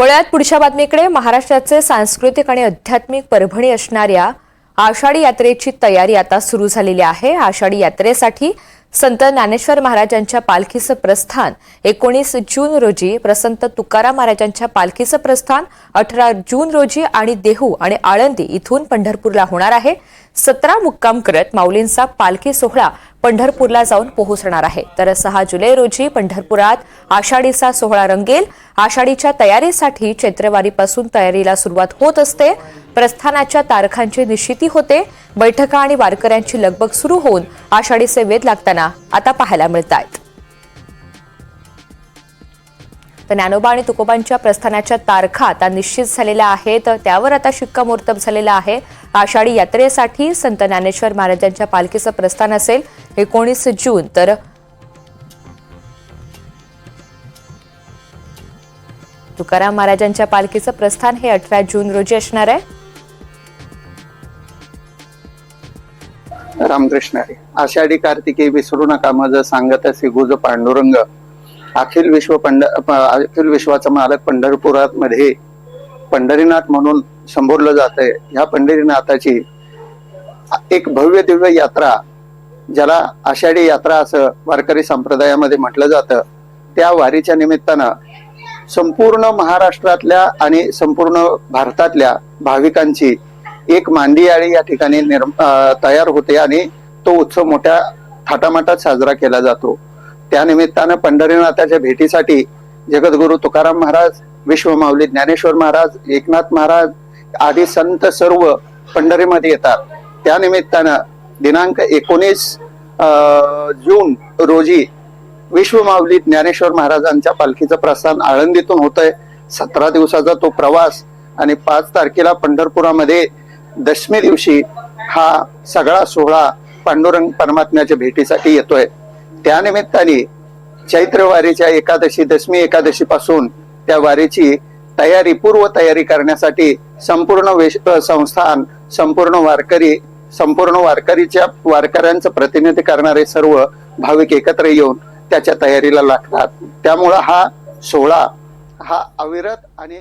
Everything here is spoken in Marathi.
वळ्यात पुढच्या बातमीकडे महाराष्ट्राचे सांस्कृतिक आणि आध्यात्मिक परभणी असणाऱ्या आषाढी यात्रेची तयारी आता सुरू झालेली आहे. आषाढी यात्रेसाठी संत ज्ञानेश्वर महाराजांच्या पालखीचं प्रस्थान एकोणीस जून रोजी प्रसंत तुकाराम महाराजांच्या पालखीचं प्रस्थान अठरा जून रोजी आणि देहू आणि आळंदी इथून पंढरपूरला होणार आहे. सतरा मुक्काम करत माऊलींचा पालखी सोहळा पंढरपूरला जाऊन पोहोचणार आहे. तर सहा जुलै रोजी पंढरपुरात आषाढीचा सोहळा रंगेल. आषाढीच्या तयारीसाठी चैत्रवारीपासून तयारीला सुरुवात होत असते. प्रस्थानाच्या तारखांची निश्चिती होते. बैठका आणि वारकऱ्यांची लगबग सुरू होऊन आषाढी सेवेत लागताना आता पाहायला मिळत आहेत तर ज्ञानोबा आणि तुकोबांच्या प्रस्थानाच्या तारखा आता निश्चित झालेल्या आहेत. त्यावर आता शिक्कामोर्तब झालेला आहे. आषाढी यात्रेसाठी संत ज्ञानेश्वर महाराजांच्या पालखीचं प्रस्थान असेल. एकोणीस जून तर तुकाराम महाराजांच्या पालखीचं प्रस्थान हे अठरा जून रोजी असणार आहे. रामकृष्ण हरी. आषाढी कार्तिकी विसरू नका माझं सांगत असे गुज पांडुरंग. अखिल विश्व पंढ अखिल विश्वाचा मालक पंढरपुरात मध्ये पंढरीनाथ म्हणून संबोधलं जात आहे ह्या पंढरीनाथाची एक भव्य दिव्य यात्रा ज्याला आषाढी यात्रा असं वारकरी संप्रदायामध्ये म्हटलं जातं त्या वारीच्या निमित्तानं संपूर्ण महाराष्ट्रातल्या आणि संपूर्ण भारतातल्या भाविकांची एक मांदियाळी या ठिकाणी निर्म तयार होते आणि तो उत्सव मोठ्या थाटामाटात साजरा केला जातो. त्यानिमित्तानं पंढरीनाथाच्या भेटीसाठी जगद्गुरु तुकाराम महाराज विश्वमाऊली ज्ञानेश्वर महाराज एकनाथ महाराज आदी संत सर्व पंढरीमध्ये येतात. त्यानिमित्तानं दिनांक एकोणीस जून रोजी विश्वमाऊली ज्ञानेश्वर महाराजांच्या पालखीचं प्रस्थान आळंदीतून होतंय. सतरा दिवसाचा तो प्रवास आणि पाच तारखेला पंढरपुरामध्ये दशमी दिवशी हा सगळा सोहळा पांडुरंग परमात्म्याच्या भेटीसाठी येतोय. त्यानिमित्ताने चैत्र वारीच्या एकादशी दशमी एकादशी पासून त्या वारीची तयारी पूर्व तयारी करण्यासाठी संपूर्ण वेश संस्थान संपूर्ण वारकरी संपूर्ण वारकरीच्या वारकऱ्यांचं प्रतिनिधी करणारे सर्व भाविक एकत्र येऊन त्याच्या तयारीला लागतात. त्यामुळं हा सोहळा हा अविरत आणि